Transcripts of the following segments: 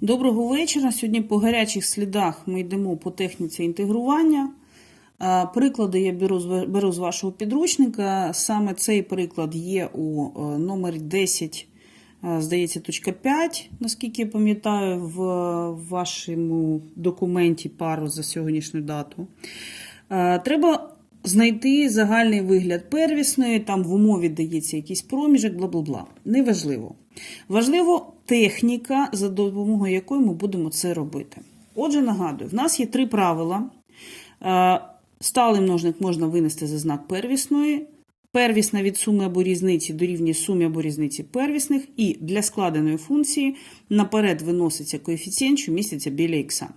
Доброго вечора. Сьогодні по гарячих слідах ми йдемо по техніці інтегрування. Приклади я беру, з- вашого підручника. Саме цей приклад є у е, номері 10, е, здається, точка 5, наскільки я пам'ятаю, в вашому документі пару за сьогоднішню дату. Е, Треба знайти загальний вигляд первісної, там в умові дається якийсь проміжок, бла бла бла. Неважливо. Важливо техніка, за допомогою якої ми будемо це робити. Отже, нагадую, в нас є три правила. Е, Сталий множник можна винести за знак первісної. Первісна від суми або різниці дорівнює сумі або різниці первісних, і для складеної функції наперед виноситься коефіцієнт, що міститься біля ікса.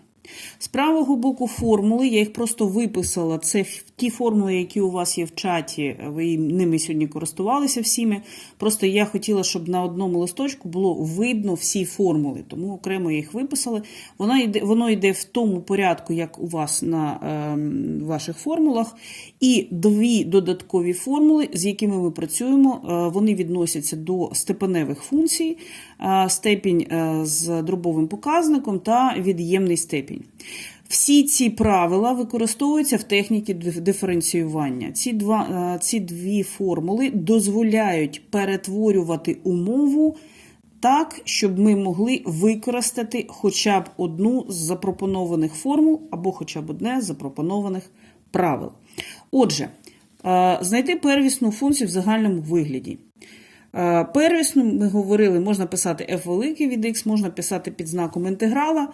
З правого боку формули, я їх просто виписала. Це ті формули, які у вас є в чаті, ви ними сьогодні користувалися всіми. Просто я хотіла, щоб на одному листочку було видно всі формули, тому окремо я їх виписала. Воно йде, воно йде в тому порядку, як у вас на ем, ваших формулах. І дві додаткові формули, з якими ми працюємо, е, вони відносяться до степеневих функцій, е, степінь е, з дробовим показником та від'ємний степінь. Всі ці правила використовуються в техніці диференціювання. Ці, два, е, ці дві формули дозволяють перетворювати умову так, щоб ми могли використати хоча б одну з запропонованих формул або хоча б одне з запропонованих правил. Отже, е, знайти первісну функцію в загальному вигляді. Е, Первісну ми говорили, можна писати f великий від x, можна писати під знаком інтеграла.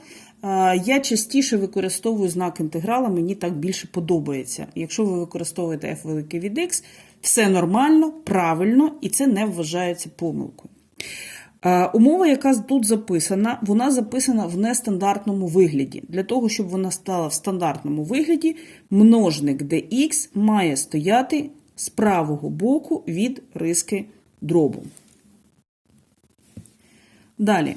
Е, Я частіше використовую знак інтеграла, мені так більше подобається. Якщо ви використовуєте f великий від x, все нормально, правильно, і це не вважається помилкою. Е, Умова, яка тут записана, вона записана в нестандартному вигляді. Для того, щоб вона стала в стандартному вигляді, множник dx має стояти з правого боку від риски дробу. Далі.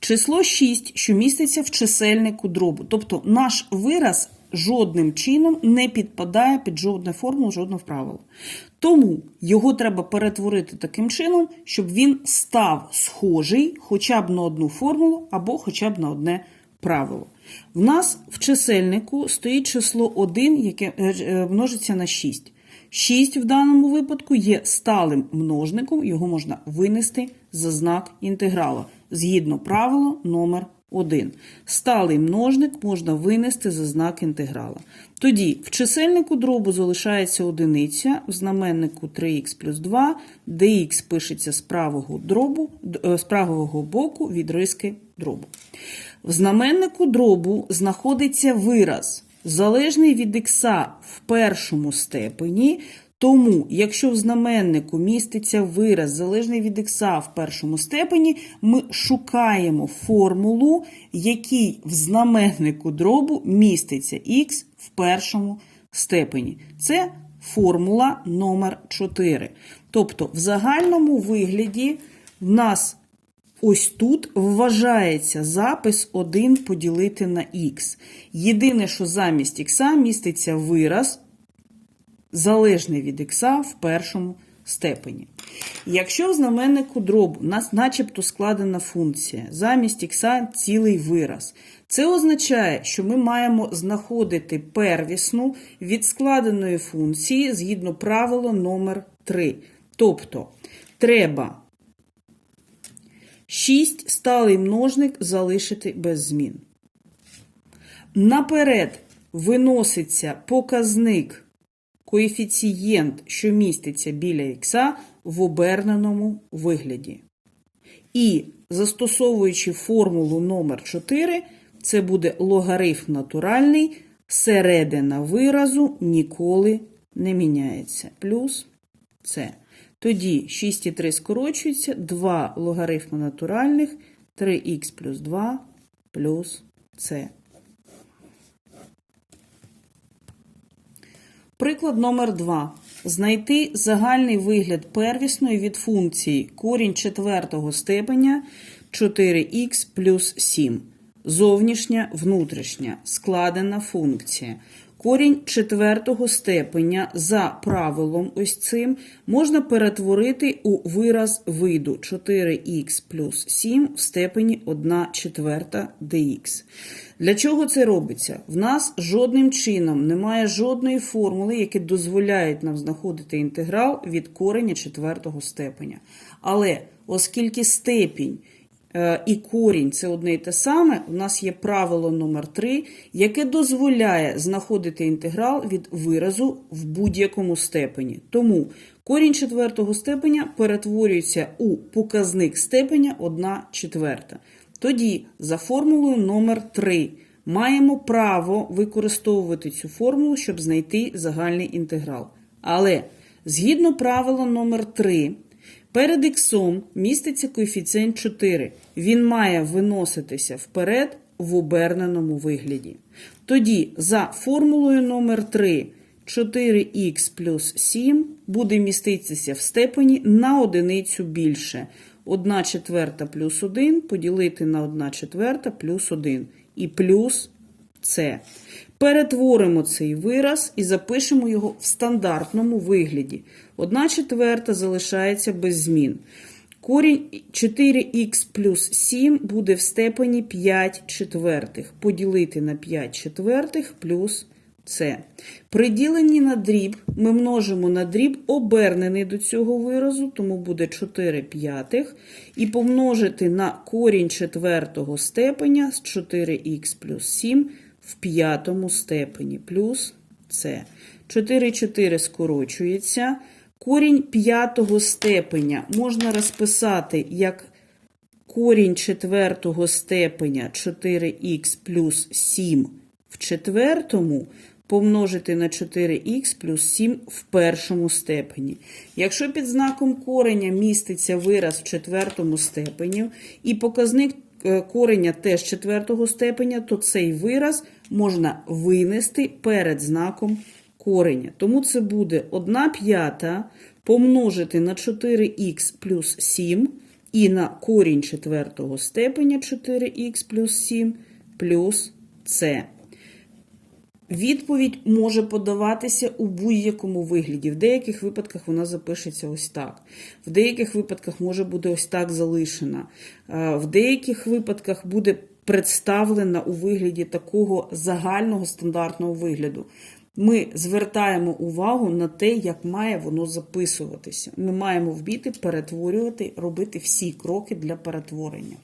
Число 6, що міститься в чисельнику дробу. Тобто наш вираз жодним чином не підпадає під жодну формулу, жодне правило. Тому його треба перетворити таким чином, щоб він став схожий хоча б на одну формулу або хоча б на одне правило. В нас в чисельнику стоїть число 1, яке е, е, множиться на 6. 6 в даному випадку є сталим множником, його можна винести за знак інтеграла згідно правила номер 1. Сталий множник можна винести за знак інтеграла. Тоді в чисельнику дробу залишається одиниця, в знаменнику 3х плюс 2, dx пишеться з правого, дробу, е, з правого боку від риски дробу. В знаменнику дробу знаходиться вираз, залежний від ікса в першому степені. Тому, якщо в знаменнику міститься вираз, залежний від ікса в першому степені, ми шукаємо формулу, якій в знаменнику дробу міститься х в першому степені. Це формула номер 4. Тобто, в загальному вигляді в нас Ось тут вважається запис 1 поділити на х. Єдине, що замість х міститься вираз, залежний від х в першому степені. Якщо в знаменнику дробу у нас начебто складена функція, замість х цілий вираз, це означає, що ми маємо знаходити первісну від складеної функції згідно правила номер 3. Тобто, треба 6 сталий множник залишити без змін. Наперед виноситься показник коефіцієнт, що міститься біля х в оберненому вигляді. І застосовуючи формулу номер 4, це буде логарифм натуральний, середина виразу ніколи не міняється. Плюс це. Тоді 6 і 3 скорочується, 2 логарифми натуральних, 3х плюс 2 плюс це. Приклад номер 2. Знайти загальний вигляд первісної від функції корінь четвертого степеня 4х плюс 7. Зовнішня, внутрішня, складена функція. Корінь четвертого степеня за правилом ось цим можна перетворити у вираз виду 4х плюс 7 в степені 1 четверта dx. Для чого це робиться? В нас жодним чином немає жодної формули, які дозволяють нам знаходити інтеграл від кореня четвертого степеня. Але оскільки степінь і корінь це одне і те саме, у нас є правило номер 3 яке дозволяє знаходити інтеграл від виразу в будь-якому степені. Тому корінь четвертого степеня перетворюється у показник степеня 1 четверта. Тоді за формулою номер 3 маємо право використовувати цю формулу, щоб знайти загальний інтеграл. Але згідно правила номер 3 перед іксом міститься коефіцієнт 4. Він має виноситися вперед в оберненому вигляді. Тоді за формулою номер 3 4х плюс 7 буде міститися в степені на одиницю більше. 1 четверта плюс 1 поділити на 1 четверта плюс 1. І плюс це. Перетворимо цей вираз і запишемо його в стандартному вигляді. 1 четверта залишається без змін. Корінь 4х плюс 7 буде в степені 5 четвертих. Поділити на 5 четвертих плюс це. При діленні на дріб ми множимо на дріб обернений до цього виразу, тому буде 4 п'ятих. І помножити на корінь четвертого степеня з 4х плюс 7 в п'ятому степені плюс. 4 4 скорочується. Корінь п'ятого степеня можна розписати як корінь четвертого степеня 4х плюс 7 в четвертому помножити на 4х плюс 7 в першому степені. Якщо під знаком кореня міститься вираз в четвертому степені і показник е, кореня теж четвертого степеня, то цей вираз можна винести перед знаком кореня. Тому це буде 1 п'ята помножити на 4х плюс 7 і на корінь четвертого степеня 4х плюс 7 плюс це. Відповідь може подаватися у будь-якому вигляді. В деяких випадках вона запишеться ось так. В деяких випадках може бути ось так залишена. В деяких випадках буде представлена у вигляді такого загального стандартного вигляду. Ми звертаємо увагу на те, як має воно записуватися. Ми маємо вбіти перетворювати, робити всі кроки для перетворення.